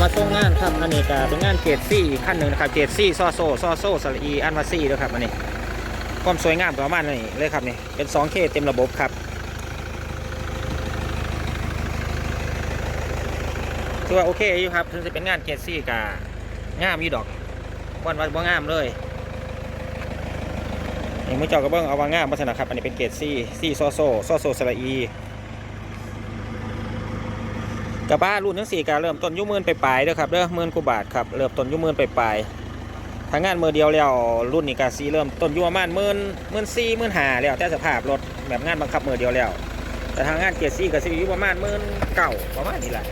รงงานครับอันนี้ก็เป็นงานเกรดซี่ขั้นหนึ่งนะครับเกรดซี่ซอโซซอโซสระอีอันวาซี่ด้วยครับอันนี้ความสวยงามประมาณนี้เลยครับนี่เป็น 2K เต็มระบบครับถือว่าโอเคอยู่ครับถึงจะเป็นงานเกรดซี่กับงามอยู่ดอกวันวันบ่งามเลยอย่างมือเจ้าก็เบิ้องเอาว่างามมาสนะครับอันนี้เป็นเกรดซี่ซี่ซอโซซอโซสระอี กระบ้ารุ่นทั้งสี่การเริ่มต้นยุ่มื่นไปปลายเด้อครับเด้อหมื่นกว่าบาทครับเริ่มต้นยุ่มื่นไปปลายทางงานมือเดียวแล้วรุ่นนี้กาซีเริ่มต้นยุ่ประมาณหมื่นหมื่นสี่หมื่นห้าแล้วแต่สภาพรถแบบงานบังคับมือเดียวแล้ว แต่ทางงานเกียร์ซีกาซีอยู่ประมาณหมื่นเก่าประมาณนี้แหละ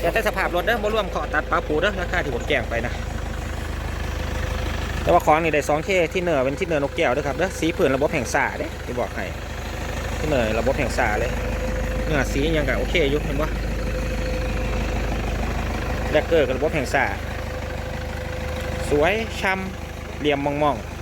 แต่แต่สภาพรถเด้อบ่รวมขอตัดปลาปูเด้อราคาที่ผมแจ้งไปนะแต่ว่าของนี่ได้ 2K ที่เนือเป็นที่เนือนกแก้วด้อครับเด้อสีผืนระบบแห่งสาเด้ที่บอกให้ที่เนือระบบแห่งสาเลยเนื้อสียังกะโอเคอยู่เห็นปะ แดกเกอร์กับระบบแห่งสาสวยช้ำเหลี่ยมมองมองๆ